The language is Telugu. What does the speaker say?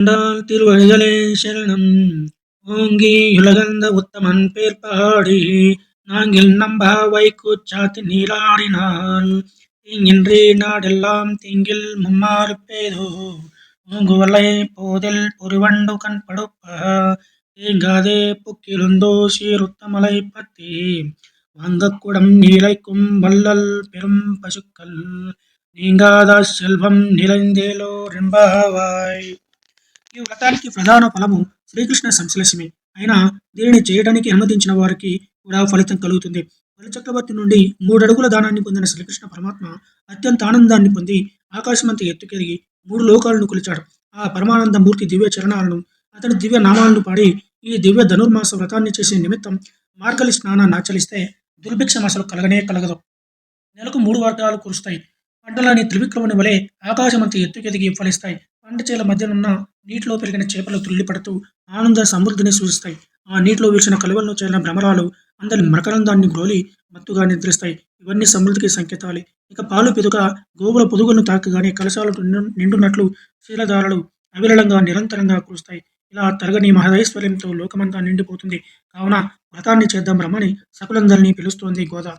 கொண்டான் திருவழிகளே சரணம். ஓங்கி உலகந்த உத்தமன் பேர் பாடி நாங்கள் நம்பா வைக்கூச்சாத்து நீராடினான் தீங்கின்றி நாடெல்லாம் தீங்கில் மும்மாறு பேதோ ஓங்குவலை போதில் பொறிவண்டு கண் படுப்ப தேங்காதே புக்கிருந்தோ சீருத்தமலை பத்தி. வங்கக்குடம் நீலைக்கும் வள்ளல் பெரும் பசுக்கள் நீங்காத செல்வம் நிறைந்தேலோ ரெம்பாவாய். ఈ వ్రతానికి ప్రధాన ఫలము శ్రీకృష్ణ సంశ్లేషమే. అయినా దీనిని చేయడానికి అనుమతించిన వారికి కూడా ఫలితం కలుగుతుంది. బలిచక్రవర్తి నుండి మూడు అడుగుల దానాన్ని పొందిన శ్రీకృష్ణ పరమాత్మ అత్యంత ఆనందాన్ని పొంది ఆకాశమంత ఎత్తుకెదిగి మూడు లోకాలను కొలిచాడు. ఆ పరమానంద మూర్తి దివ్య చరణాలను అతని దివ్య నామాలను పాడి ఈ దివ్య ధనుర్మాస వ్రతాన్ని చేసే నిమిత్తం మార్గలి స్నానాన్ని ఆచరిస్తే దుర్భిక్షం అసలు కలగనే కలగదు. నెలకు మూడు వర్గాలు కురుస్తాయి. పంటలని త్రివిక్రముని వలె ఆకాశమంత ఎత్తుకెదిగి ఫలిస్తాయి. పంట చేల మధ్యనున్న నీటిలో పెరిగిన చేపలు తుల్లిపడుతూ ఆనంద సమృద్ధిని సూచిస్తాయి. ఆ నీటిలో వీల్చిన కలువల్లో చేరిన భ్రమరాలు అందరి మకరందాన్ని గ్రోలి మత్తుగా నిద్రిస్తాయి. ఇవన్నీ సమృద్ధికి సంకేతాలు. ఇక పాలు పెదుక గోవుల పొదుగులను తాకగానే కలశాలు నిండు- శీలధారలు అవిరళంగా నిరంతరంగా కురుస్తాయి. ఇలా తరగని మహదైశ్వర్యంతో లోకమంతా నిండిపోతుంది. కావున వ్రతాన్ని చేద్దాం రమ్మని సకులందరినీ పిలుస్తోంది గోదా.